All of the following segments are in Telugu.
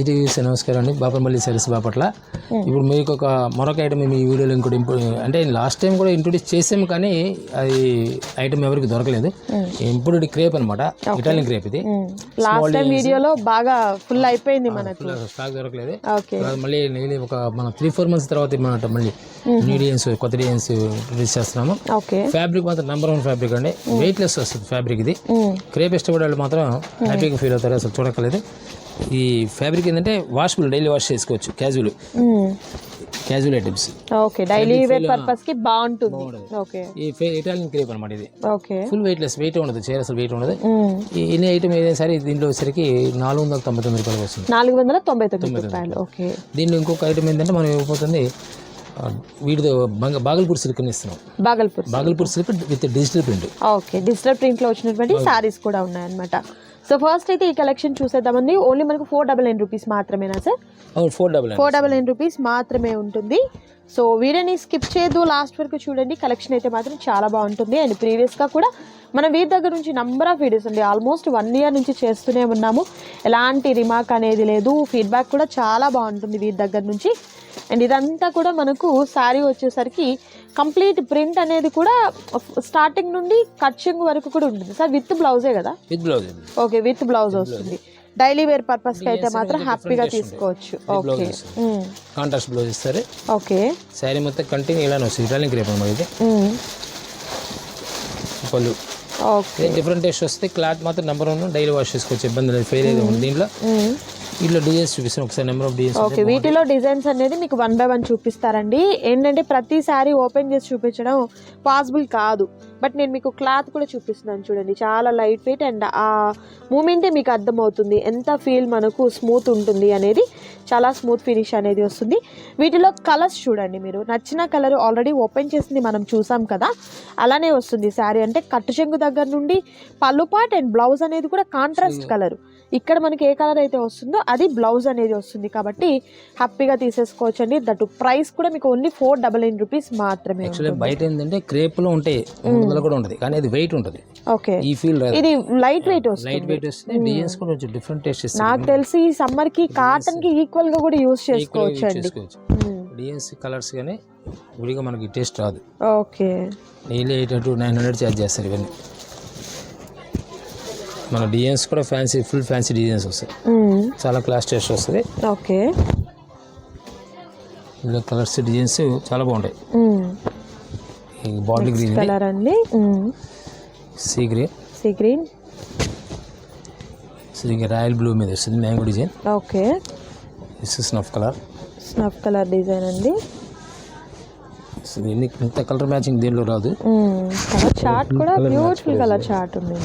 ఇది నమస్కారం అండి. బాపనపల్లి సర్వీస్ బాపట్ల. ఇప్పుడు మీకు ఒక మరొక ఐటమ్ మీ వీడియోలో ఇంకోటి అంటే లాస్ట్ టైం కూడా ఇంట్రొడ్యూస్ చేసాము కానీ అది ఐటమ్ ఎవరికి దొరకలేదు. ఇంపోర్టెడ్ క్రేప్ అనమాట ఇటాలియన్ క్రేప్ ఇది. లాస్ట్ టైం వీడియోలో బాగా ఫుల్ అయిపోయింది మనకు. స్టాక్ దొరకలేదు. మళ్ళీ నేను ఒక మన త్రీ ఫోర్ మంత్స్ తర్వాత మన మళ్ళీ న్యూ డిజైన్స్ కొత్త డిజైన్స్ ఇంట్రొడ్యూస్ చేస్తున్నాము. ఫ్యాబ్రిక్ మాత్రం నెంబర్ వన్ ఫ్యాబ్రిక్ అండి. వెయిట్ లెస్ వస్తుంది ఫ్యాబ్రిక్ ఇది. క్రేప్ ఇష్టపడే వాళ్ళు మాత్రం హ్యాపీగా ఫీల్ అవుతారు. అసలు చూడక్కర్లేదు. ఈ ఫ్యాబ్రిక్ ఏంటంటే వాషబుల్ డైలీ వాష్ చేసుకోవచ్చు casual casual items okay daily wear పర్పస్కి బాగుంటుంది. ఓకే ఈ ఇటాలియన్ క్రేప్ అనమాట ఇది. Okay full weight less weight ఉండదు చీర అసలు వెయిట్ ఉండదు. ఈ ఎన్ని ఐటమ్ ఏదైనా సరే దీంట్లో వచ్చేసరికి నాలుగు వందల తొంభై తొమ్మిది రూపాయలు వస్తుంది. నాలుగు వందల తొంభై తొమ్మిది రూపాయలు. ఓకే దీనిలో ఇంకొక ఐటమ్ ఏంటంటే మనం ఇవ్వబోతుంది వీటితో బంగ బాగల్పూర్ సిల్క్ ఇస్తున్నాం. Bhagalpur Bhagalpur silk with digital print okay digital ప్రింట్లో వచ్చినటువంటి సారీస్ కూడా ఉన్నాయన్నమాట. సో ఫస్ట్ అయితే ఈ కలెక్షన్ చూసేద్దామండి. ఓన్లీ మనకు ఫోర్ డబల్ నైన్ రూపీస్ మాత్రమేనా sir four double four double nine rupees మాత్రమే ఉంటుంది. సో వీడియోని స్కిప్ చేయదు. లాస్ట్ వరకు చూడండి. కలెక్షన్ అయితే మాత్రం చాలా బాగుంటుంది. అండ్ ప్రీవియస్గా కూడా మన వీరి దగ్గర నుంచి నంబర్ ఆఫ్ వీడియోస్ అండి. ఆల్మోస్ట్ వన్ ఇయర్ నుంచి చేస్తూనే ఉన్నాము. ఎలాంటి రిమార్క్ అనేది లేదు. ఫీడ్బ్యాక్ కూడా చాలా బాగుంటుంది వీరి దగ్గర నుంచి. అండ్ ఇదంతా కూడా మనకు శారీ వచ్చేసరికి కంప్లీట్ ప్రింట్ అనేది కూడా స్టార్టింగ్ నుండి కట్చింగ్ వరకు కూడా ఉంటుంది. సార్ విత్ బ్లౌజే కదా? With blouse. Okay with blouse వస్తుంది. డైలీ వేర్ పర్పస్కి అయితే మాత్రం హ్యాపీగా తీసుకోవచ్చు. ఓకే కాంట్రాస్ట్ బ్లౌజ్ ఇస్తారు? ఓకే శారీ మొత్తం కంటిన్యూ ఇలానే వస్తుంది. ఇటాలియన్ క్రేప్ అనమాట ఇది. పళ్ళు. ఓకే డిఫరెంట్ టేస్ట్ వస్తే క్లాత్ మాత్రం నెంబర్ వన్ డైలీ వాష్ చేసుకోవచ్చు. ఇబ్బంది లేదు. ఫెయిల్ అయితే ఉంది దీంట్లో? ఇట్లా డిజైన్స్ చూపిస్తాను. ఒకసారి నెంబర్ ఆఫ్ డిజైన్స్ ఓకే వీటిలో డిజైన్స్ అనేది మీకు వన్ బై వన్ చూపిస్తారండి. ఏంటంటే ప్రతి సారీ ఓపెన్ చేసి చూపించడం పాసిబుల్ కాదు. బట్ నేను మీకు క్లాత్ కూడా చూపిస్తున్నాను చూడండి. చాలా లైట్ వెయిట్ అండ్ ఆ మూమెంటే మీకు అర్థమవుతుంది. ఎంత ఫీల్ మనకు స్మూత్ ఉంటుంది అనేది చాలా స్మూత్ ఫినిష్ అనేది వస్తుంది. వీటిలో కలర్స్ చూడండి మీరు. నచ్చిన కలర్ ఆల్రెడీ ఓపెన్ చేసింది మనం చూసాం కదా. అలానే వస్తుంది శారీ అంటే కట్టు చెంగు దగ్గర నుండి పళ్ళు పాట్ అండ్ బ్లౌజ్ అనేది కూడా కాంట్రాస్ట్ కలర్ ఇక్కడ మనకి ఏ కలర్ అయితే వస్తుందో అది బ్లౌజ్ అనేది వస్తుంది కాబట్టి హ్యాపీగా తీసేసుకోవచ్చు అండి దట్ ప్రైస్ కూడా మీకు only four double nine rupees మాత్రమే బయట ఏంటంటే క్రేప్లో ఉంటాయి కూడా ఉంటుంది. కానీ అది వెయిట్ ఉంటుంది. ఓకే. ఈ ఫీల్ ఇది లైట్ వెయిట్ వస్తుంది. లైట్ వెయిట్ వస్తుంది డిజైన్స్ కూడా కొంచెం డిఫరెంట్ టేస్ట్ ఇస్తుంది నాకు తెలిసి ఈ సమ్మర్కి కాటన్కి ఈక్వల్గా కూడా యూస్ చేసుకోవచ్చు. అండి డిజైన్స్ కలర్స్ కానీ విడిగా మనకి టేస్ట్ రాదు. Okay. Daily eight to nine hundred charge చేస్తారు ఇవన్నీ. మన డిజైన్స్ కూడా ఫ్యాన్సీ ఫుల్ ఫ్యాన్సీ డిజైన్స్ వస్తాయి. చాలా క్లాస్ టేస్ట్ వస్తుంది. ఓకే. ఇందులో కలర్స్ డిజైన్స్ చాలా బాగుంటాయి. ఈ బాటిల్ గ్రీన్ కలర్ అండి. Sea green. Sea green. So ఇంకా రాయల్ బ్లూ మీద వస్తుంది mango design. Okay. This is snuff colour snuff colour design అండి. ఇంత కలర్ మ్యాచింగ్ దీనిలో రాదు. కలర్ చార్ట్ కూడా బ్యూటిఫుల్ కలర్ చార్ట్ ఉంది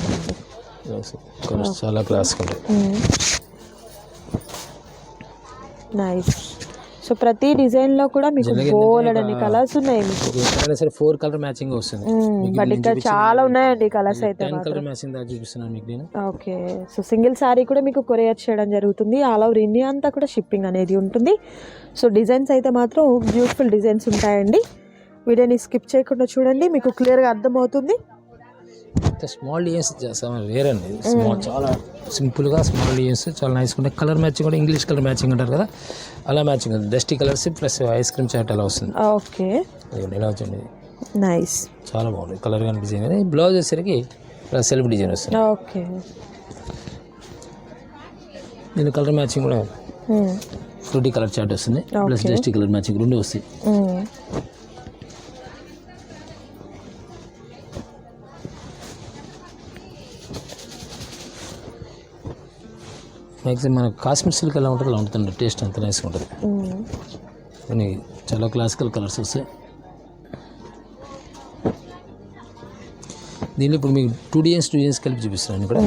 చాలా క్లాస్ నైస్ సో ప్రతి డిజైన్లో కూడా మీకు బోలెడని కలర్స్ ఉన్నాయి. మీకు ఎక్కడైనా సరే ఫోర్ కలర్ మ్యాచింగ్ వస్తుంది. బట్ ఇక్కడ చాలా ఉన్నాయండి కలర్స్ అయితే కలర్ మ్యాచింగ్ దాకా చూపిస్తున్నాను మీకు నేను. ఓకే సో సింగిల్ శారీ కూడా మీకు కొరియర్ చేయడం జరుగుతుంది. ఆల్ ఓవర్ ఇండియా అంతా కూడా షిప్పింగ్ అనేది ఉంటుంది. సో డిజైన్స్ అయితే మాత్రం బ్యూటిఫుల్ డిజైన్స్ ఉంటాయండి. వీడియోని స్కిప్ చేయకుండా చూడండి. మీకు క్లియర్గా అర్థమవుతుంది. స్మాల్ డిజైన్స్ చేస్తాం వేరే అండి స్మాల్ చాలా సింపుల్గా స్మాల్ డిజైన్స్ చాలా నైస్ ఉంటాయి కలర్ మ్యాచింగ్ కూడా ఇంగ్లీష్ కలర్ మ్యాచింగ్ అంటారు కదా? అలా matching dusty colours plus ice cream chart అలా వస్తుంది. ఓకే. ఇలా వచ్చింది. నైస్ చాలా బాగుంది. కలర్ కానీ డిజైన్ కానీ బ్లౌజ్ వచ్చేసరికి ఇలా సెల్ఫ్ డిజైన్ వస్తుంది. ఓకే. దీని కలర్ మ్యాచింగ్ కూడా ఫ్రూటీ కలర్ చాట్ వస్తుంది. ప్లస్ డస్టీ కలర్ మ్యాచింగ్ రెండు వస్తాయి. మ్యాక్సిమం మన కాశ్మీర్ సిల్క్ ఎలా ఉంటుందో అలా ఉంటుంది టేస్ట్ అంత నైస్గా ఉంటుంది. కానీ చాలా క్లాసికల్ కలర్స్ వస్తాయి. దీనిలో ఇప్పుడు మీకు టూ డిజైన్స్ టూ డిజైన్స్ కలిపి చూపిస్తున్నాను ఇక్కడ.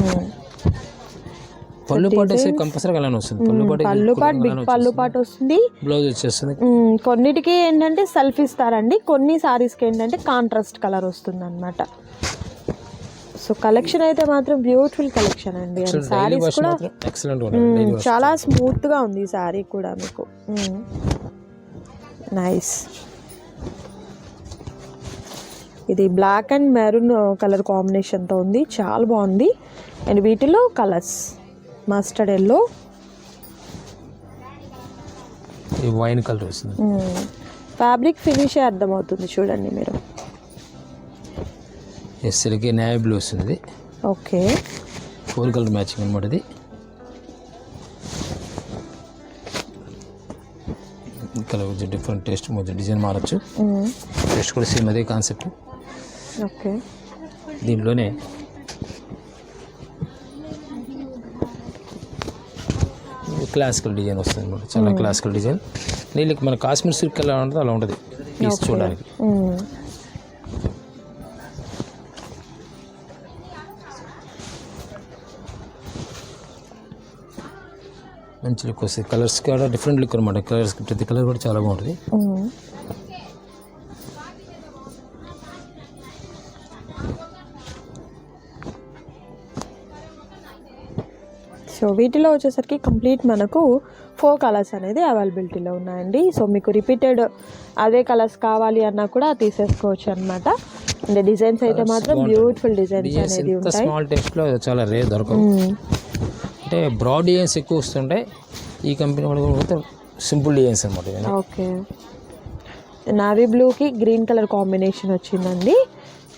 పళ్ళు పాటు వేస్తే కంపల్సరీగా అలానే వస్తుంది. పళ్ళు పాటు పళ్ళు పాటు బిగ్ పళ్ళు పాటు వస్తుంది. బ్లౌజ్ వచ్చేస్తుంది. మ్మ్, కొన్నిటికి ఏంటంటే సెల్ఫ్ ఇస్తారండి. కొన్ని సారీస్కి ఏంటంటే కాంట్రాస్ట్ కలర్ వస్తుంది అనమాట సో కలెక్షన్ అయితే మాత్రం బ్యూటిఫుల్ కలెక్షన్ అండి. సారీస్ కూడా చాలా స్మూత్గా ఉంది ఈ సారీ కూడా మీకు. నైస్ ఇది బ్లాక్ అండ్ మెరూన్ కలర్ కాంబినేషన్తో ఉంది. చాలా బాగుంది. అండ్ వీటిలో colours mustard yellow wine colour fabric ఫినిషే అర్థమవుతుంది చూడండి మీరు. ఎస్ఎల్కి నేవీ బ్లూ వస్తుంది. ఓకే. ఫోర్ కలర్ మ్యాచింగ్ అనమాట ఇది. కలర్ కొంచెం డిఫరెంట్ టేస్ట్ కొంచెం డిజైన్ మారచ్చు. టేస్ట్ కూడా సేమ్ అదే కాన్సెప్ట్ ఓకే. దీంట్లోనే క్లాసికల్ డిజైన్ వస్తుంది అనమాట చాలా క్లాసికల్ డిజైన్ నీళ్ళకి మన కాశ్మీర్ సిల్క్ ఎలా ఉంటుందో అలా ఉంటుంది. పీస్ చూడడానికి. మంచి లుక్ వస్తుంది. కలర్స్ కూడా డిఫరెంట్ లుక్ అనమాట కలర్స్ ప్రతి కలర్ కూడా చాలా బాగుంటుంది. సో వీటిలో వచ్చేసరికి కంప్లీట్ మనకు ఫోర్ కలర్స్ అనేది అవైలబిలిటీలో ఉన్నాయండి. సో మీకు రిపీటెడ్ అదే కలర్స్ కావాలి అన్నా కూడా తీసేసుకోవచ్చు అనమాట అంటే డిజైన్స్ అయితే మాత్రం బ్యూటిఫుల్ డిజైన్స్ అనేది ఉంటాయి. స్మాల్ టెక్స్ట్లో చాలా రేర్ దొరకవు. అంటే బ్రాడ్ డిజైన్స్ ఎక్కువ వస్తుంటాయి ఈ కంపెనీ వాళ్ళు సింపుల్ డిజైన్స్ అనమాట ఓకే. నావీ బ్లూకి గ్రీన్ కలర్ కాంబినేషన్ వచ్చిందండి.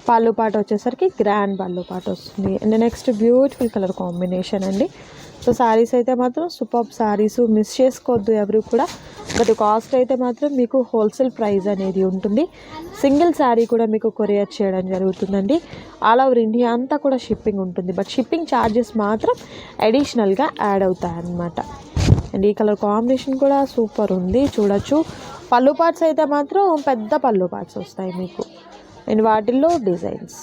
పళ్ళు పాట వచ్చేసరికి గ్రాండ్ పళ్ళు పాట వస్తుంది. And next beautiful colour combination అండి. సో శారీస్ అయితే మాత్రం సూపర్ శారీస్ మిస్ చేసుకోవద్దు ఎవరు కూడా. బట్ కాస్ట్ అయితే మాత్రం మీకు హోల్సేల్ ప్రైస్ అనేది ఉంటుంది. సింగిల్ శారీ కూడా మీకు కొరియర్ చేయడం జరుగుతుందండి. ఆల్ ఓవర్ ఇండియా అంతా కూడా షిప్పింగ్ ఉంటుంది. బట్ షిప్పింగ్ ఛార్జెస్ మాత్రం అడిషనల్గా యాడ్ అవుతాయి అన్నమాట. అండ్ ఈ కలర్ కాంబినేషన్ కూడా సూపర్ ఉంది. చూడొచ్చు. పళ్ళు పార్ట్స్ అయితే మాత్రం పెద్ద పళ్ళు పార్ట్స్ వస్తాయి మీకు. అండ్ వాటిల్లో డిజైన్స్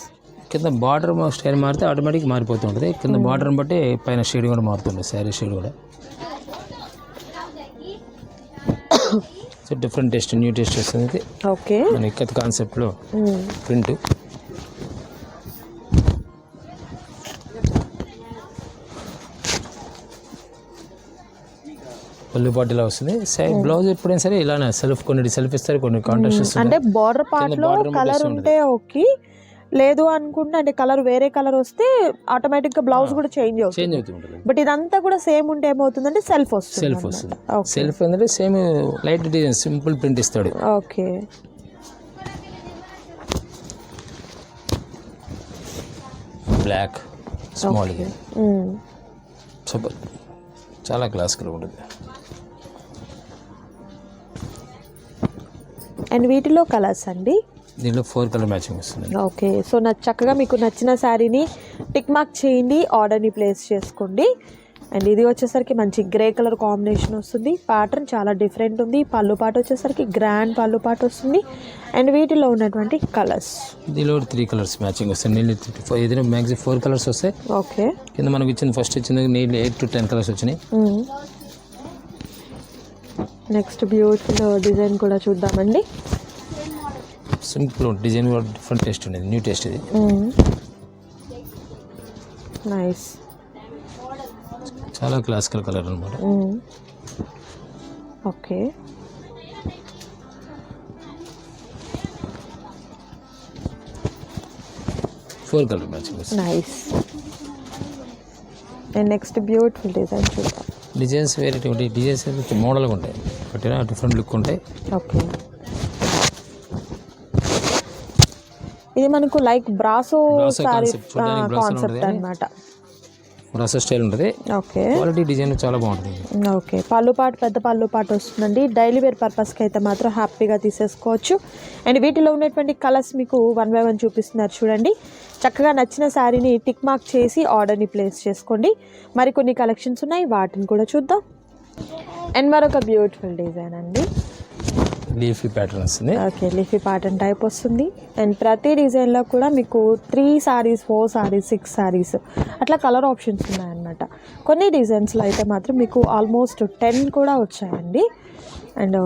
కింద బార్డర్ స్టైల్ మారితే ఆటోమేటిక్ మారిపోతూ ఉంటుంది. కింద బార్డర్ని బట్టి పైన షేడ్ కూడా మారుతుంది శారీ షేడ్ కూడా. So different taste new taste వస్తుంది ఓకే మన ఇక్కత్ కాన్సెప్ట్లో ప్రింట్ పళ్ళు పాటు ఇలా వస్తుంది. సైడ్ బ్లౌజ్ ఎప్పుడైనా సరే ఇలానే సెల్ఫ్ కొన్ని సెల్ఫ్ ఇస్తారు కొన్ని కాంట్రాస్ట్ అంటే బార్డర్ పార్ట్లో కలర్ ఉంటే ఓకే లేదు అనుకుంటే అంటే కలర్ వేరే కలర్ వస్తే ఆటోమేటిక్గా బ్లౌజ్ కూడా చేంజ్ అవుతుంది. చేంజ్ అవుతూ ఉంటుంది బట్ ఇదంతా కూడా సేమ్ ఉంటే ఏమవుతుందంటే సెల్ఫ్ వస్తుంది సెల్ఫ్ వస్తుంది. సెల్ఫ్ ఏంటంటే same light design simple print ఇస్తాడు. Okay black small. సూపర్ చాలా క్లాసికల్ ఉంటుంది. అండ్ వీటిలో కలర్స్ అండి. దీంట్లో ఫోర్ కలర్ మ్యాచింగ్ వస్తుంది. ఓకే సో నా చక్కగా మీకు నచ్చిన శారీని టిక్ మార్క్ చేయండి ఆర్డర్ని ప్లేస్ చేసుకోండి. అండ్ ఇది వచ్చేసరికి మంచి గ్రే కలర్ కాంబినేషన్ వస్తుంది. ప్యాటర్న్ చాలా డిఫరెంట్ ఉంది. పళ్ళు పాట వచ్చేసరికి గ్రాండ్ పళ్ళు పాట వస్తుంది. అండ్ వీటిలో ఉన్నటువంటి కలర్స్ దీనిలో త్రీ కలర్స్ మ్యాచింగ్ వస్తాయి నీళ్ళు ఏదైనా మ్యాక్సిమం ఫోర్ కలర్స్ వస్తాయి ఓకే. కింద మనకి ఇచ్చిన ఫస్ట్ ఇచ్చింది నీళ్ళు ఎయిట్ టు టెన్ కలర్స్ వచ్చినాయి. నెక్స్ట్ బ్యూటిఫుల్ డిజైన్ కూడా చూద్దామండి. సింపుల్ డిజైన్ కూడా డిఫరెంట్ టేస్ట్ ఉండేది న్యూ టేస్ట్ ఇది. నైస్ చాలా క్లాసికల్ కలర్ అనమాట okay four colour matching nice and next beautiful design చూద్దాం. డిజైన్స్ వేరే ఉంటాయి డిజైన్స్ కొంచెం మోడల్గా ఉంటాయి. బట్ డిఫరెంట్ లుక్ ఉంటాయి. ఓకే ఇది మనకు లైక్ బ్రాసో కాన్సెప్ట్ ఉంటుంది. అన్నమాట. రస స్టైల్ ఉంటుంది. ఓకే క్వాలిటీ డిజైన్ చాలా బాగుంటుంది. ఓకే పళ్ళు పాటు పెద్ద పళ్ళు పాటు వస్తుందండి. డైలీ వేర్ పర్పస్కి అయితే మాత్రం హ్యాపీగా తీసేసుకోవచ్చు. అండ్ వీటిలో ఉన్నటువంటి కలర్స్ మీకు వన్ బై వన్ చూపిస్తున్నారు చూడండి. చక్కగా నచ్చిన శారీని టిక్ మార్క్ చేసి ఆర్డర్ని ప్లేస్ చేసుకోండి. మరికొన్ని కలెక్షన్స్ ఉన్నాయి. వాటిని కూడా చూద్దాం. అండ్ మరొక బ్యూటిఫుల్ డిజైన్ అండి. లీఫీ ప్యాటర్న్ వస్తుంది ఓకే లిఫీ ప్యాటర్న్ టైప్ వస్తుంది. అండ్ ప్రతి డిజైన్లో కూడా మీకు three saris four saris six saris అట్లా కలర్ ఆప్షన్స్ ఉన్నాయన్నమాట. కొన్ని డిజైన్స్లో అయితే మాత్రం మీకు ఆల్మోస్ట్ టెన్ కూడా వచ్చాయండి. అండ్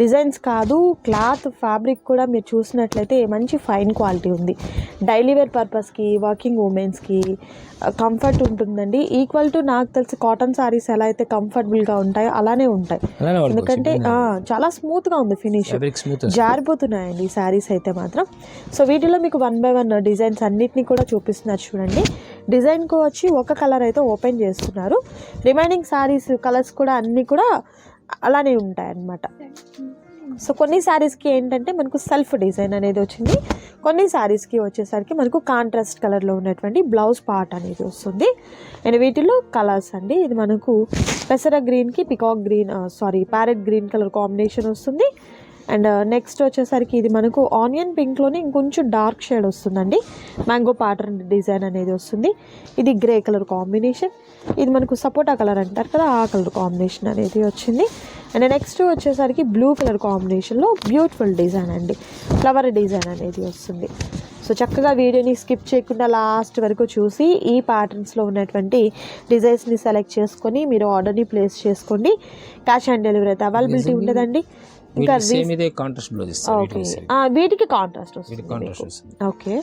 డిజైన్స్ కాదు క్లాత్ ఫ్యాబ్రిక్ కూడా మీరు చూసినట్లయితే మంచి ఫైన్ క్వాలిటీ ఉంది. డైలీ వేర్ పర్పస్కి వర్కింగ్ ఉమెన్స్కి కంఫర్ట్ ఉంటుందండి. ఈక్వల్ టు నాకు తెలిసి కాటన్ సారీస్ ఎలా అయితే కంఫర్టబుల్గా ఉంటాయో అలానే ఉంటాయి. ఎందుకంటే చాలా స్మూత్గా ఉంది ఫినిష్ జారిపోతున్నాయండి ఈ శారీస్ అయితే మాత్రం. సో వీటిలో మీకు వన్ బై వన్ డిజైన్స్ అన్నిటిని కూడా చూపిస్తున్నారు చూడండి. డిజైన్కు వచ్చి ఒక కలర్ అయితే ఓపెన్ చేస్తున్నారు. రిమైనింగ్ శారీస్ కలర్స్ కూడా అన్నీ కూడా అలానే ఉంటాయన్నమాట. సో కొన్ని శారీస్కి ఏంటంటే మనకు సెల్ఫ్ డిజైన్ అనేది వచ్చింది. కొన్ని శారీస్కి వచ్చేసరికి మనకు కాంట్రాస్ట్ కలర్లో ఉన్నటువంటి బ్లౌజ్ పార్ట్ అనేది వస్తుంది. అండ్ వీటిలో కలర్స్ అండి. ఇది మనకు పెసర గ్రీన్కి peacock green sorry parrot green colour combination వస్తుంది. అండ్ నెక్స్ట్ వచ్చేసరికి ఇది మనకు ఆనియన్ పింక్లోనే ఇంకొంచెం డార్క్ షేడ్ వస్తుందండి. మ్యాంగో ప్యాటర్న్ డిజైన్ అనేది వస్తుంది. ఇది గ్రే కలర్ కాంబినేషన్ ఇది మనకు సపోటా కలర్ అంటారు కదా ఆ కలర్ కాంబినేషన్ అనేది వచ్చింది. అండ్ నెక్స్ట్ వచ్చేసరికి బ్లూ కలర్ కాంబినేషన్లో బ్యూటిఫుల్ డిజైన్ అండి. ఫ్లవర్ డిజైన్ అనేది వస్తుంది. సో చక్కగా వీడియోని స్కిప్ చేయకుండా లాస్ట్ వరకు చూసి ఈ ప్యాటర్న్స్లో ఉన్నటువంటి డిజైన్స్ని సెలెక్ట్ చేసుకొని మీరు ఆర్డర్ని ప్లేస్ చేసుకోండి. క్యాష్ ఆన్ డెలివరీ అయితే అవైలబిలిటీ ఉండదండి. ఇంకా సేమ్ ఇదే కాంట్రాస్ట్ బ్లౌజ్ ఇస్తారు ఓకే. వీటికి కాంట్రాస్ట్ వస్తుంది కాంట్రాస్ట్ వస్తుంది. ఓకే.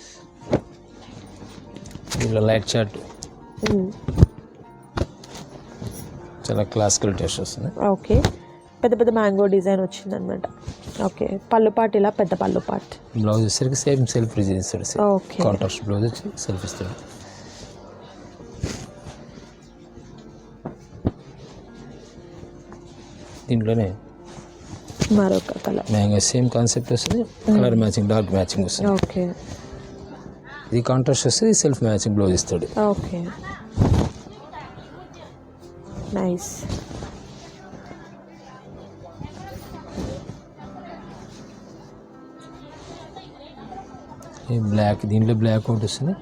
దీంట్లో లైట్ ఉమ్. చాలా క్లాసికల్ టేస్ట్ వస్తుంది. ఓకే. పెద్ద పెద్ద మ్యాంగో డిజైన్ వచ్చిందనమాట. ఓకే. పళ్ళు పాటు ఇలా పెద్ద పళ్ళు పాటు. బ్లౌజ్ వచ్చేసరికి సేమ్ సెల్ఫ్ డిజైన్ ఇస్తాడు ఓకే. కాంట్రాస్ట్ బ్లౌజ్ వచ్చి సెల్ఫ్ ఇస్తాడు దీంట్లోనే మరొక కలర్. మ్యాంగో సేమ్ కాన్సెప్ట్ వస్తుంది. కలర్ మ్యాచింగ్ డార్క్ మ్యాచింగ్ వస్తుంది. ఓకే. ఇది కాంట్రాస్ట్ వస్తుంది సెల్ఫ్ మ్యాచింగ్ బ్లౌజ్ ఇస్తాడు ఓకే. నైస్. బ్లాక్ దీంట్లో బ్లాక్ ఒకటి వస్తుంది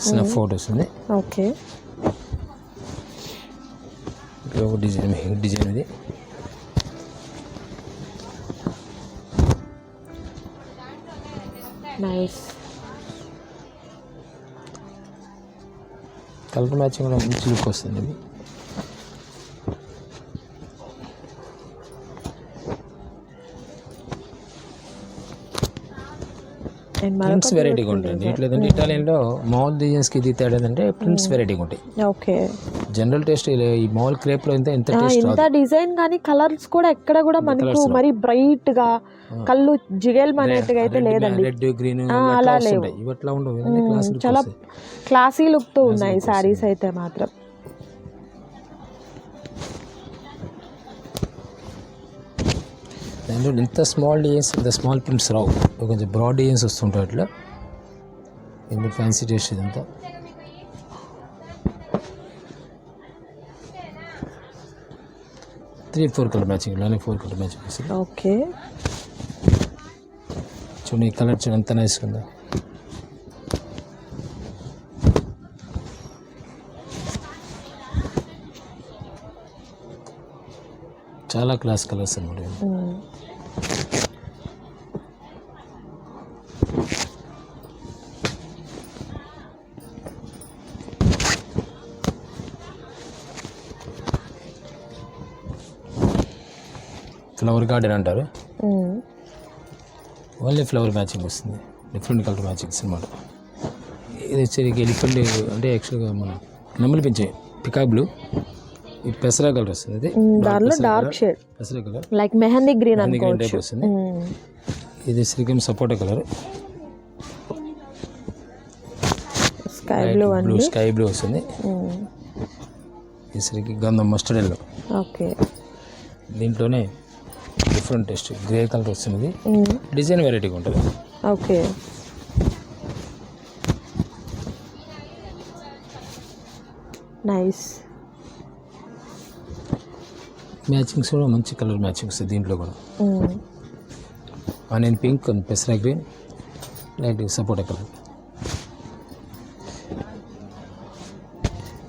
స్నఫ్ ఒకటి వస్తుంది. ఓకే. ఒక డిజైన్ డిజైన్ ఇది. నైస్ కలర్ మ్యాచింగ్ కూడా మంచి లుక్ వస్తుంది ఇది. ప్రింట్స్ వెరైటీగా ఉంటుంది ఇట్లా ఏదంటే ఇటాలియన్లో మామూలు డిజైన్స్కి ఇది తేడా ఏంటంటే ప్రింట్స్ వెరైటీగా ఉంటాయి. ఓకే జనరల్ టేస్ట్ ఈ మామూలు క్రేప్లో ఇంత ఎంత ఆ, టేస్ట్ ఇంత డిజైన్ కానీ కలర్స్ కూడా ఎక్కడ కూడా మనకు మరి బ్రైట్గా కళ్ళు జిగేల్ అనేట్టుగా అయితే లేదండి. రెడ్ గ్రీన్ అలా లేవు. ఉంటాయి. ఇవి అట్లా ఉండవు. చాలా క్లాసీ లుక్తో ఉన్నాయి శారీస్ అయితే మాత్రం. దాంట్లో ఇంత స్మాల్ డిజైన్స్ ఇంత స్మాల్ ప్రింట్స్ రావు. కొంచెం బ్రాడ్ డిజైన్స్ వస్తుంటాయి అట్లా. ఇంత ఫ్యాన్సీ టేస్ట్ ఇదంతా? త్రీ ఫోర్ కలర్ మ్యాచింగ్ ఇలానే ఫోర్ కలర్ మ్యాచింగ్ వస్తుంది ఓకే చూడండి ఈ కలర్ చూడండి ఎంత నైస్ ఉందో. చాలా క్లాస్ కలర్స్ అనమాట ఫ్లవర్ గార్డెన్ అంటారు. ఓన్లీ ఫ్లవర్ మ్యాచింగ్ వస్తుంది. డిఫరెంట్ కలర్ మ్యాచింగ్స్ అనమాట ఇది వచ్చేది ఎలిఫెంట్ అంటే యాక్చువల్గా మన నెమ్మలి పెంచే పికాక్ బ్లూ ఇది పెసరా కలర్ వస్తుంది ఇది దానిలో dark shade పెసరా colour like mehndi green green type వస్తుంది. ఇది శ్రీకం సపోటా colour sky blue blue sky blue వస్తుంది. గంధం మస్టర్డ్ ఎల్లో ఓకే దీంట్లోనే డిఫరెంట్ టేస్ట్ గ్రే కలర్ వస్తుంది. డిజైన్ వెరైటీగా ఉంటుంది. ఓకే నైస్ మ్యాచింగ్స్ కూడా మంచి కలర్ మ్యాచింగ్ వస్తుంది దీంట్లో కూడా. ఆనియన్ పింక్ అండ్ పెసరా గ్రీన్ లైట్ సపోటా కలర్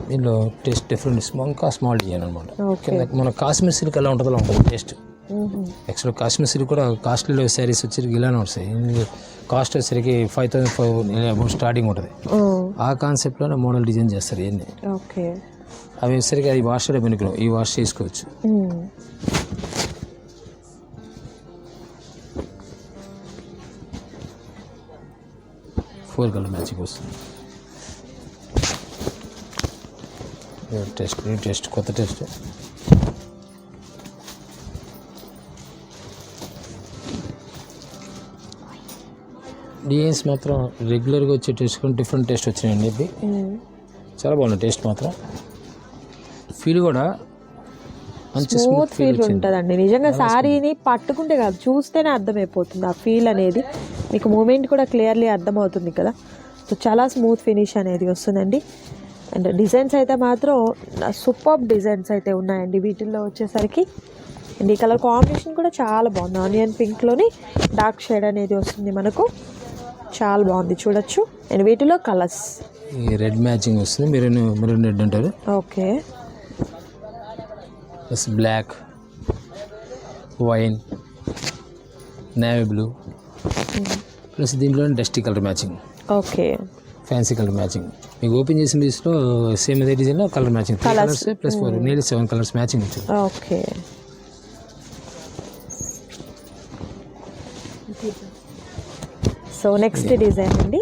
దీనిలో టేస్ట్ డిఫరెంట్ ఇంకా స్మాల్ డిజైన్ అనమాట మన కాశ్మీర్ సిల్క్ ఎలా ఉంటుందో అలా ఉంటుంది టేస్ట్. యాక్చువల్ కాశ్మీర్ సిల్క్ కూడా కాస్ట్లీలో శారీస్ వచ్చేసరికి ఇలానే వస్తాయి. కాస్ట్ వచ్చేసరికి ఫైవ్ థౌసండ్ ఫైవ్ స్టార్టింగ్ ఉంటుంది. ఆ కాన్సెప్ట్లోనే మోడల్ డిజైన్ చేస్తారు ఇవన్నీ. ఓకే అవి వచ్చేసరికి అది వాష్ బెనికిలో ఈ వాష్ చేసుకోవచ్చు. ఫోర్ కలర్ మ్యాచింగ్ వస్తుంది. టెస్ట్ టెస్ట్ కొత్త టెస్ట్ డిజైన్స్ మాత్రం రెగ్యులర్గా వచ్చే టేస్ట్ డిఫరెంట్ టేస్ట్ వచ్చినాయండి మ్మ్. చాలా బాగుంది టేస్ట్ మాత్రం. ఫీల్ కూడా మంచి స్మూత్ ఫీల్ ఉంటుందండి. నిజంగా శారీని పట్టుకుంటే కాదు చూస్తేనే అర్థమైపోతుంది ఆ ఫీల్ అనేది. మీకు మూమెంట్ కూడా క్లియర్లీ అర్థమవుతుంది కదా. సో చాలా స్మూత్ ఫినిష్ అనేది వస్తుందండి. అండ్ డిజైన్స్ అయితే మాత్రం సూపర్ డిజైన్స్ అయితే ఉన్నాయండి వీటిల్లో వచ్చేసరికి. అండ్ ఈ కలర్ కాంబినేషన్ కూడా చాలా బాగుంది. ఆనియన్ పింక్లోని డార్క్ షేడ్ అనేది వస్తుంది మనకు. చాలా బాగుంది. చూడొచ్చు. అండ్ వీటిలో కలర్స్. ఈ రెడ్ మ్యాచింగ్ వస్తుంది. మెరూన్ మెరూన్ రెడ్ అంటారు? Okay. Plus black wine navy blue. Plus దీంట్లో dusty colour matching. Okay. Fancy colour matching. మీకు ఓపెన్ చేసిన పీస్లో సేమ్ అదే డిజైన్లో colour matching. Colours plus four నేలి seven colours matching వచ్చింది ఓకే. సో నెక్స్ట్ డిజైన్ అండి.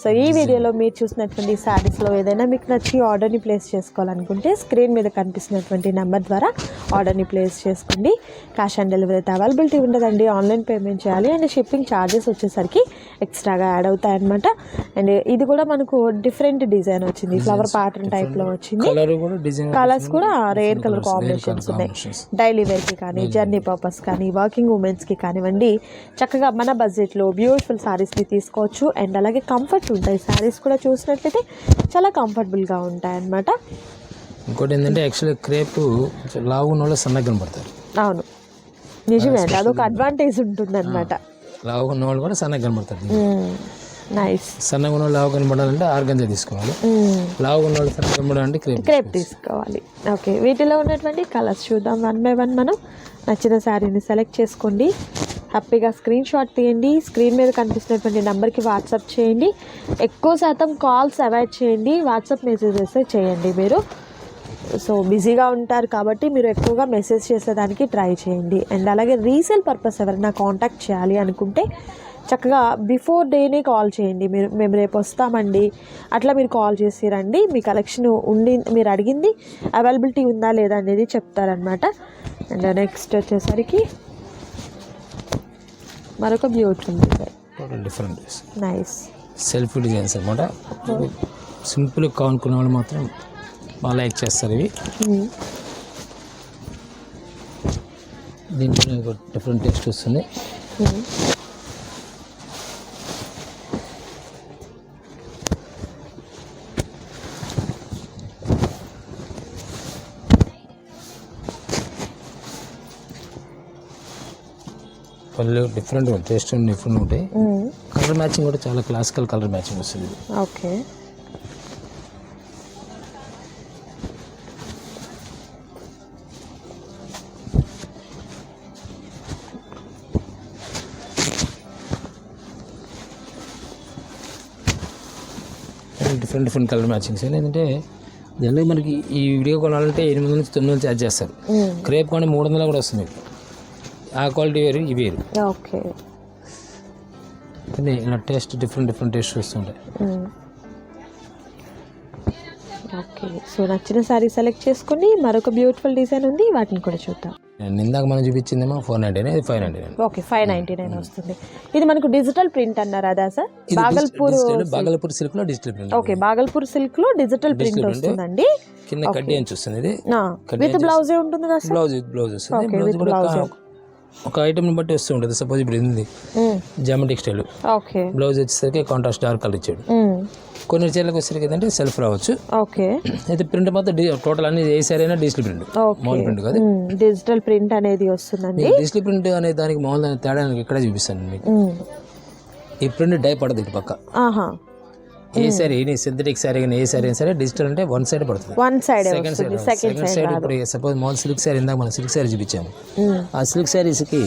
సో ఈ వీడియోలో మీరు చూసినటువంటి శారీస్లో ఏదైనా మీకు నచ్చి ఆర్డర్ని ప్లేస్ చేసుకోవాలనుకుంటే స్క్రీన్ మీద కనిపిస్తున్నటువంటి నెంబర్ ద్వారా ఆర్డర్ని ప్లేస్ చేసుకోండి. క్యాష్ ఆన్ డెలివరీ అయితే అవైలబిలిటీ ఉండదండి. ఆన్లైన్ పేమెంట్ చేయాలి. అండ్ షిప్పింగ్ ఛార్జెస్ వచ్చేసరికి ఎక్స్ట్రాగా యాడ్ అవుతాయన్నమాట. అండ్ ఇది కూడా మనకు డిఫరెంట్ డిజైన్ వచ్చింది. ఫ్లవర్ ప్యాటర్న్ టైప్లో వచ్చింది. కలర్స్ కూడా రేర్ కలర్ కాంబినేషన్స్ ఉన్నాయి. డైలీ వేర్కి కానీ జర్నీ పర్పస్ కానీ వర్కింగ్ ఉమెన్స్కి కానివ్వండి చక్కగా మన బడ్జెట్లో బ్యూటిఫుల్ శారీస్ని తీసుకోవచ్చు. అండ్ అలాగే కంఫర్ట్ ఉంటాయి. శారీస్ కూడా చూసినట్లయితే చాలా కంఫర్టబుల్గా ఉంటాయి అన్నమాట ఇంకోటి ఏంటంటే యాక్చువల్లీ క్రేప్ లావు ఉన్న వాళ్ళు సన్నగా కనబడతారు అవును. నిజమే అండి. అదొక అడ్వాంటేజ్ ఉంటుందన్నమాట. లావు ఉన్న వాళ్ళు కూడా సన్నగా కనబడతారు నైస్ సన్నగా ఉన్న లావు కనబడాలంటే ఆర్గంజా తీసుకోవాలి. లావు ఉన్న వాళ్ళు సన్నగా కనబడాలంటే క్రేప్ క్రేప్ తీసుకోవాలి. ఓకే వీటిలో ఉన్నటువంటి కలర్స్ చూద్దాం. వన్ బై వన్ మనం నచ్చిన శారీని సెలెక్ట్ చేసుకోండి. హ్యాపీగా స్క్రీన్ షాట్ తీయండి. స్క్రీన్ మీద కనిపిస్తున్నటువంటి నెంబర్కి వాట్సాప్ చేయండి. ఎక్కువ శాతం కాల్స్ అవాయిడ్ చేయండి. వాట్సాప్ మెసేజెస్ చేయండి మీరు. సో బిజీగా ఉంటారు కాబట్టి మీరు ఎక్కువగా మెసేజ్ చేసేదానికి ట్రై చేయండి. అండ్ అలాగే రీసేల్ పర్పస్ ఎవరైనా కాంటాక్ట్ చేయాలి అనుకుంటే చక్కగా బిఫోర్ డేనే కాల్ చేయండి. మీరు మేము రేపు వస్తామండి. అట్లా మీరు కాల్ చేసి రండి. మీ కలెక్షన్ ఉండి మీరు అడిగింది అవైలబిలిటీ ఉందా లేదా అనేది చెప్తారనమాట అండ్ నెక్స్ట్ వచ్చేసరికి మరొక beautiful design different nice self designs అనమాట సింపుల్గా కానుకునే వాళ్ళు మాత్రం బాగా లైక్ చేస్తారు ఇవి. దీంట్లో డిఫరెంట్ టేస్ట్ వస్తుంది. పళ్ళు డిఫరెంట్ టేస్ట్ డిఫరెంట్ ఉంటాయి. కలర్ మ్యాచింగ్ కూడా చాలా క్లాసికల్ కలర్ మ్యాచింగ్ వస్తుంది. Okay. Different different colour matchings ఏంటంటే జనరల్గా మనకి ఈ వీడియో కొనాలంటే ఎనిమిది నుంచి తొమ్మిది వందలు ఛార్జ్ చేస్తారు. క్రేప్ కానీ మూడు వందలు కూడా వస్తుంది. ఆ క్వాలిటీ వేరు ఇవి వేరు. ఓకే. కానీ ఇలా టేస్ట్ డిఫరెంట్ డిఫరెంట్ టేస్ట్ వస్తుంటాయి ఓకే. సో నచ్చిన శారీ సెలెక్ట్ చేసుకొని మరొక బ్యూటిఫుల్ డిజైన్ ఉంది వాటిని కూడా చూద్దాం. ఇందాక మనం చూపించిందేమో four ninety nine five ninety nine. Okay five ninety nine వస్తుంది. ఇది మనకు డిజిటల్ ప్రింట్ అన్నారు అదా సార్? బాగల్పూర్ బాగల్పూర్ సిల్క్లో డిజిటల్ ప్రింట్ ఓకే బాగల్పూర్ సిల్క్లో డిజిటల్ ప్రింట్ వస్తుందండి. కింద కడ్డీ అని చూస్తుంది ఇది. విత్ బ్లౌజే ఉంటుంది కదా బ్లౌజ్ బ్లౌజ్ వస్తుంది. బ్లౌజ్ కూడా ఒక- ఐటమ్ని బట్టి వస్తూ ఉంటుంది. సపోజ్ ఇప్పుడు ఇది ఉంది జామెట్రిక్ స్టైల్ ఓకే. బ్లౌజ్ వచ్చేసరికి కాంట్రాస్ట్ డార్క్ కలర్ ఇచ్చాడు. కొన్ని చీరలకు వచ్చేసరికి ఏంటంటే సెల్ఫ్ రావచ్చు. ఓకే. అయితే ప్రింట్ మొత్తం డి- టోటల్ అన్ని ఏ సారీ అయినా డిజిటల్ ప్రింట్ మామూలు ప్రింట్ కాదు. డిజిటల్ ప్రింట్ అనేది వస్తుందండి. డిజిటల్ ప్రింట్ అనే దానికి మామూలు తేడా ఇక్కడే చూపిస్తాను మీకు. ఈ ప్రింట్ డై పడదు ఇటు పక్క. ఆహా. ఏ సారీ ఏ సింథటిక్ సారీ కానీ ఏ సారీ అయినా సరే డిజిటల్ అంటే వన్ సైడ్ పడుతుంది. One side second side second side ఇప్పుడు సపోజ్ మామూలు సిల్క్ సారీ ఇందాక మనం సిల్క్ సారీ చూపించాము. ఆ సిల్క్ సారీస్కి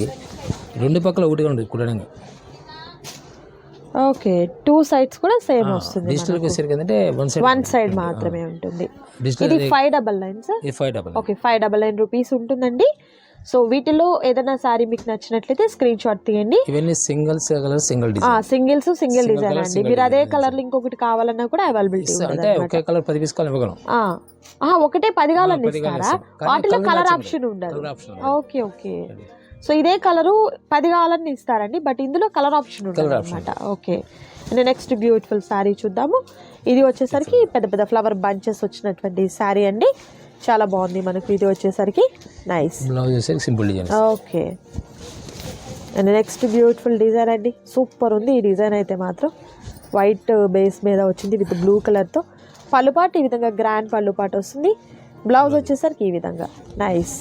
రెండు పక్కల ఒకటిగా ఉంటుంది కుట్టడానికి ఓకే టూ సైడ్స్ కూడా సేమ్ వస్తుంది డిజిటల్కి వచ్చేసరికి ఏంటంటే వన్ సైడ్ వన్ సైడ్ మాత్రమే ఉంటుంది. డిజిటల్ ఇది ఫైవ్ డబల్ నైన్ సార్ ఈ five double okay five double nine rupees ఉంటుందండి. సో వీటిలో ఏదైనా సారీ మీకు నచ్చినట్లయితే స్క్రీన్ షాట్ తీయండి. ఇవన్నీ singles colour single design singles single design అండి. మీరు అదే కలర్ ఇంకొకటి కావాలన్నా కూడా అవైలబిలిటీ ఉంది అంటే ఒకే కలర్ పది పీస్ కావాలి ఇవ్వగలం. ఆ, ఆహా, ఒకటే పది కావాలి ఇస్తారా? వాటిలో కలర్ ఆప్షన్ ఉండదు. Okay okay. సో ఇదే కలరు పది కావాలని ఇస్తారండి. బట్ ఇందులో కలర్ ఆప్షన్ ఉండదు అనమాట okay. And next beautiful sari చూద్దాము. ఇది వచ్చేసరికి పెద్ద పెద్ద ఫ్లవర్ బంచెస్ వచ్చినటువంటి శారీ అండి. చాలా బాగుంది మనకు ఇది వచ్చేసరికి. నైస్ బ్లౌజ్ వచ్చేసరికి simple design okay and next beautiful design అండి. సూపర్ ఉంది ఈ డిజైన్ అయితే మాత్రం. వైట్ బేస్ మీద వచ్చింది విత్ బ్లూ కలర్తో పళ్ళుపాటు ఈ విధంగా గ్రాండ్ పళ్ళుపాటు వస్తుంది. బ్లౌజ్ వచ్చేసరికి ఈ విధంగా. నైస్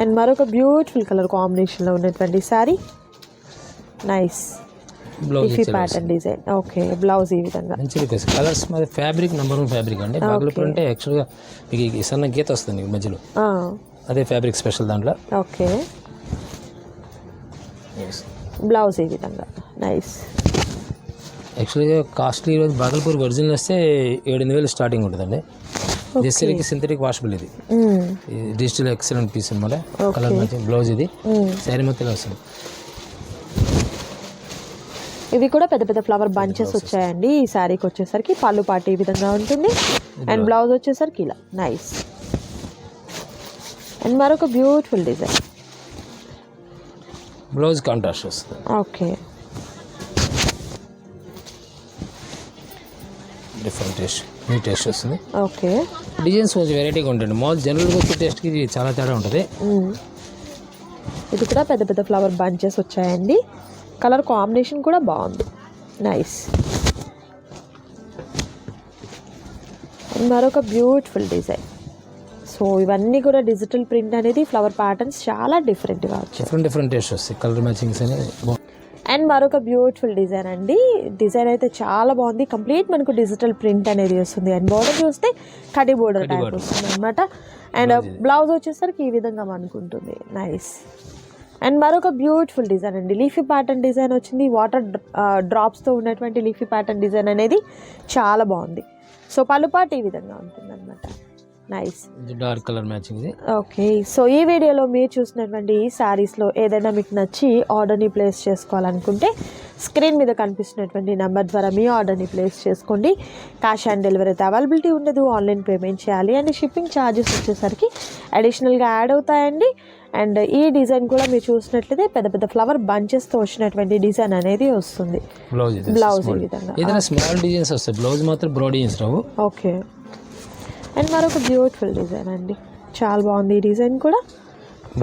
అండ్ మరొక బ్యూటిఫుల్ కలర్ కాంబినేషన్లో ఉన్నటువంటి sari nice blouse pattern design okay blouse ఈ విధంగా. మంచి రిక్వెస్ట్ కలర్స్ మరి ఫ్యాబ్రిక్ నెంబర్ వన్ ఫ్యాబ్రిక్ అండి బాగులపూర్ అంటే యాక్చువల్గా మీకు సన్న గీత వస్తుంది మీకు మధ్యలో. అదే ఫ్యాబ్రిక్ స్పెషల్ దాంట్లో. ఓకే బ్లౌజ్ ఈ విధంగా. నైస్ యాక్చువల్గా కాస్ట్లీ ఈరోజు బాగల్పూర్ ఒరిజినల్ వస్తే ఏడెనిమిది వేలు స్టార్టింగ్ ఉంటుందండి. జెస్సరికి సింథటిక్ వాషబుల్ ఇది. డిజిటల్ ఎక్సలెంట్ పీస్ అనమాట కలర్ మంచి బ్లౌజ్ ఇది. శారీ మొత్తం వస్తుంది. ఇవి కూడా పెద్ద పెద్ద ఫ్లవర్ బంచెస్ వచ్చాయండి. ఈ శారీకి వచ్చేసరికి పళ్ళు పాటు ఈ విధంగా ఉంటుంది. అండ్ బ్లౌజ్ వచ్చేసరికి ఇలా. నైస్ అండ్ మరొక బ్యూటిఫుల్ డిజైన్ బ్లౌజ్ కాంట్రాస్ట్ వస్తుంది. Okay different taste new taste వస్తుంది. ఓకే డిజైన్స్ కొంచెం వెరైటీగా ఉంటుంది. మామూలు జనరల్గా వచ్చే టేస్ట్కి చాలా తేడా ఉంటుంది. మ్మ్. ఇది కూడా పెద్ద పెద్ద ఫ్లవర్ బంచెస్ వచ్చాయండి. కలర్ కాంబినేషన్ కూడా బాగుంది. నైస్ అండ్ మరొక బ్యూటిఫుల్ డిజైన్ సో ఇవన్నీ కూడా డిజిటల్ ప్రింట్ అనేది ఫ్లవర్ ప్యాటర్న్స్ చాలా డిఫరెంట్గా వచ్చాయి. డిఫరెంట్ డిఫరెంట్ టేస్ట్ వస్తాయి కలర్ మ్యాచింగ్స్ అనేది అండ్ మరొక బ్యూటిఫుల్ డిజైన్ అండి. డిజైన్ అయితే చాలా బాగుంది. కంప్లీట్ మనకు డిజిటల్ ప్రింట్ అనేది వస్తుంది. అండ్ బోర్డర్ చూస్తే కడి బోర్డర్ టైప్ వస్తుంది అనమాట అండ్ బ్లౌజ్ వచ్చేసరికి ఈ విధంగా మనకు ఉంటుంది నైస్ అండ్ మరొక బ్యూటిఫుల్ డిజైన్ అండి. లీఫీ ప్యాటర్న్ డిజైన్ వచ్చింది. వాటర్ డ్రాప్స్తో ఉన్నటువంటి లీఫీ ప్యాటర్న్ డిజైన్ అనేది చాలా బాగుంది. సో పలుపాటు ఈ విధంగా ఉంటుంది అనమాట nice dark colour matching okay. So ఈ వీడియోలో మీరు చూసినటువంటి ఈ శారీస్లో ఏదైనా మీకు నచ్చి ఆర్డర్ని ప్లేస్ చేసుకోవాలనుకుంటే స్క్రీన్ మీద కనిపిస్తున్నటువంటి నెంబర్ ద్వారా మీ ఆర్డర్ని ప్లేస్ చేసుకోండి. క్యాష్ ఆన్ డెలివరీ అయితే అవైలబిలిటీ ఉండదు. ఆన్లైన్ పేమెంట్ చేయాలి. అండ్ షిప్పింగ్ ఛార్జెస్ వచ్చేసరికి అడిషనల్గా యాడ్ అవుతాయండి. అండ్ ఈ డిజైన్ కూడా మీరు చూసినట్లయితే పెద్ద పెద్ద ఫ్లవర్ బంచెస్తో వచ్చినటువంటి డిజైన్ అనేది వస్తుంది. బ్లౌజ్ బ్లౌజ్ ఈ విధంగా. ఏదైనా స్మాల్ డిజైన్స్ వస్తాయి బ్లౌజ్ మాత్రం డిజైన్స్ రావు. ఓకే. అండ్ మరొక బ్యూటిఫుల్ డిజైన్ అండి. చాలా బాగుంది ఈ డిజైన్ కూడా.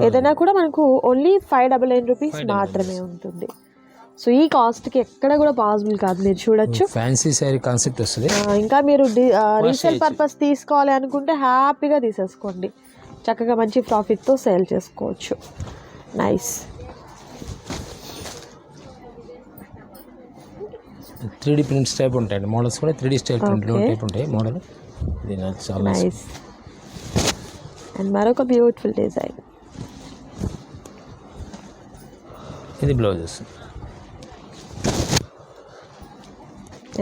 ఏదైనా కూడా మనకు only five double nine rupees మాత్రమే ఉంటుంది. సో ఈ కాస్ట్కి ఎక్కడ కూడా పాసిబుల్ కాదు మీరు చూడొచ్చు. ఫ్యాన్సీ శారీ కాన్సెప్ట్ వస్తుంది. ఇంకా మీరు రీసేల్ పర్పస్ తీసుకోవాలి అనుకుంటే హ్యాపీగా తీసేసుకోండి. చక్కగా మంచి ప్రాఫిట్తో సేల్ చేసుకోవచ్చు. Nice. Three D prints type ఉంటాయండి. మోడల్స్ కూడా త్రీ డీ స్టైల్ ప్రింట్లో. టైప్ ఉంటాయి మోడల్. ఇది నాకు చాలా నైస్. అండ్ మరొక బ్యూటిఫుల్ డిజైన్. ఇది బ్లౌజ్ వస్తుంది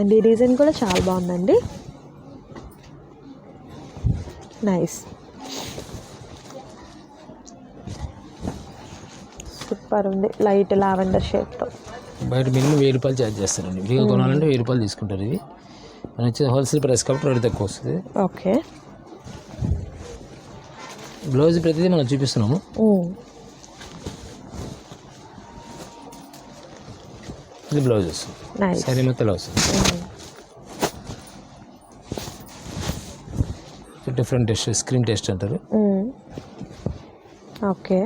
అండ్ ఈ డిజైన్ కూడా చాలా బాగుందండి. నైస్. సూపర్ ఉంది లైట్ లావెండర్ షేప్తో. బయట మినిమం వెయ్యి రూపాయలు ఛార్జ్ చేస్తారండి. విడిగా కొనాలంటే వెయ్యి రూపాయలు తీసుకుంటారు ఇది. మన వచ్చేది హోల్సేల్ ప్రైస్ కాబట్టి రేట్ తక్కువ వస్తుంది. ఓకే. బ్లౌజ్ ప్రతిదీ మనం చూపిస్తున్నాము. ఇది బ్లౌజ్ వస్తుంది. నైస్ శారీ మొత్తం వస్తుంది. డిఫరెంట్ టెస్ట్ స్క్రీన్ టెస్ట్ అంటారు. ఓకే.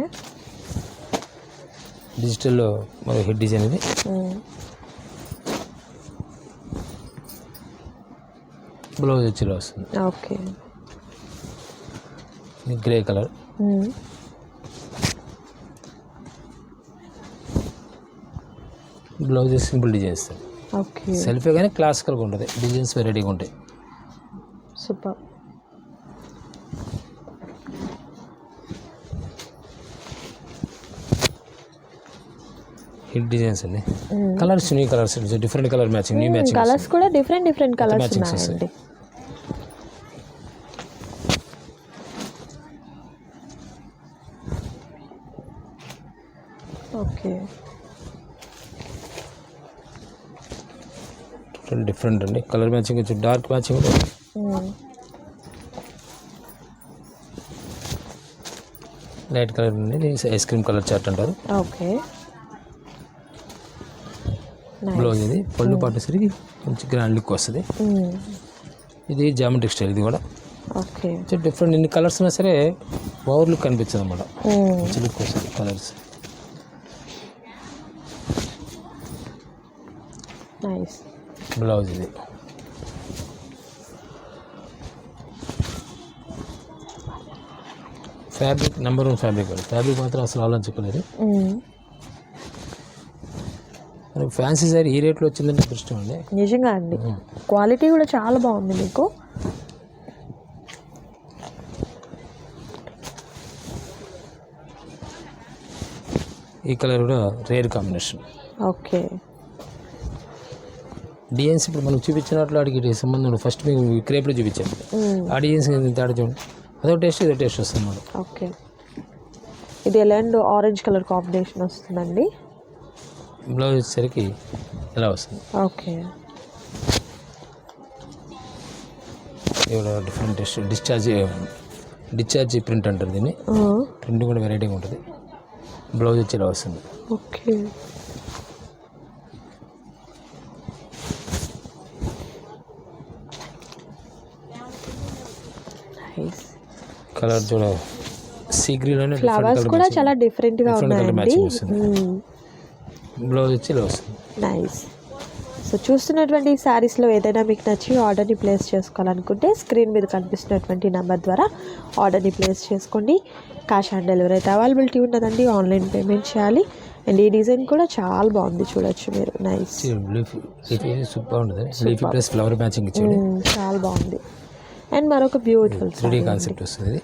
డిజిటల్లో మరి హెడ్ డిజైన్ ఇది. బ్లౌజ్ వచ్చి ఇలా వస్తుంది okay grey colour. Blouse simple design okay. Selfie కానీ క్లాసికల్గా ఉంటుంది. డిజైన్స్ వెరైటీగా ఉంటాయి. సూపర్. హిట్ డిజైన్స్ అండి. Colours new colours different colour matching new matching colours కూడా డిఫరెంట్ డిఫరెంట్ కలర్స్ ఉన్నాయండి. ఓకే. డిఫరెంట్ అండి. కలర్ మ్యాచింగ్ వచ్చి డార్క్ మ్యాచింగ్ లైట్ కలర్ ఉంది. ఐస్ క్రీమ్ కలర్ చార్ట్ అంటారు. ఓకే. బ్లౌజ్ ఇది పళ్ళు పాటు సరికి కొంచెం గ్రాండ్ లుక్ వస్తుంది. ఇది జామెట్రిక్ స్టైల్ ఇది కూడా. ఓకే డిఫరెంట్ ఎన్ని కలర్స్ ఉన్నా సరే ఓవర్ లుక్ కనిపించదు అనమాట మ్మ్. మంచి లుక్ వస్తుంది కలర్స్ బ్లౌజ్ ఇది. Fabric number one fabric fabric మాత్రం అసలు ఆలోచించలేదు మరి ఫ్యాన్సీ సారీ ఈ రేట్లో వచ్చిందంటే అదృష్టం అండి. నిజంగా అండి. క్వాలిటీ కూడా చాలా బాగుంది మీకు. ఈ కలర్ కూడా రేర్ కాంబినేషన్. ఓకే. డిఎన్స్ ఇప్పుడు మనం చూపించినట్లు వాడికి సంబంధం ఫస్ట్ మీకు క్రేప్లో చూపించాను. ఆ డిఎన్స్ తేడా చూడండి. అదో టేస్ట్ ఇదో టేస్ట్ వస్తుంది మేడం ఓకే. ఇది ఎలాంటి ఆరెంజ్ కలర్ కాంబినేషన్ వస్తుందండి. బ్లౌజ్ వచ్చేసరికి ఎలా వస్తుంది. Okay. Different discharge discharge print అంటారు దీన్ని. ప్రింట్ కూడా వెరైటీగా ఉంటుంది. బ్లౌజ్ వచ్చి ఇలా వస్తుంది. ఓకే. కలర్ చూడ. సీ గ్రీన్ ఫ్లవర్స్ కూడా చాలా డిఫరెంట్గా Different colour ఉన్నాయండి matching వస్తుంది. బ్లౌజ్ వచ్చి ఇలా వస్తుంది నైస్ సో చూస్తున్నటువంటి శారీస్లో ఏదైనా మీకు నచ్చి ఆర్డర్ని ప్లేస్ చేసుకోవాలనుకుంటే స్క్రీన్ మీద కనిపిస్తున్నటువంటి నెంబర్ ద్వారా ఆర్డర్ని ప్లేస్ చేసుకోండి. క్యాష్ ఆన్ డెలివరీ అయితే అవైలబిలిటీ ఉన్నదండి. ఆన్లైన్ పేమెంట్ చేయాలి. అండ్ ఈ డిజైన్ కూడా చాలా బాగుంది చూడొచ్చు మీరు. నైస్ సూపర్ ఉంటుంది లీఫీ ప్లస్ ఫ్లవర్ మ్యాచింగ్ చాలా బాగుంది. అండ్ మరొక బ్యూటిఫుల్ త్రీ కాన్సెప్ట్ వస్తుంది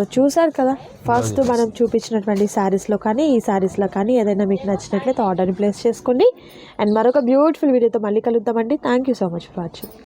సో చూసారు కదా? ఫస్ట్ మనం చూపించినటువంటి శారీస్లో కానీ ఈ శారీస్లో కానీ ఏదైనా మీకు నచ్చినట్లయితే ఆర్డర్ని ప్లేస్ చేసుకోండి. అండ్ మరొక బ్యూటిఫుల్ వీడియోతో మళ్ళీ కలుద్దామండి. Thank you so much for watching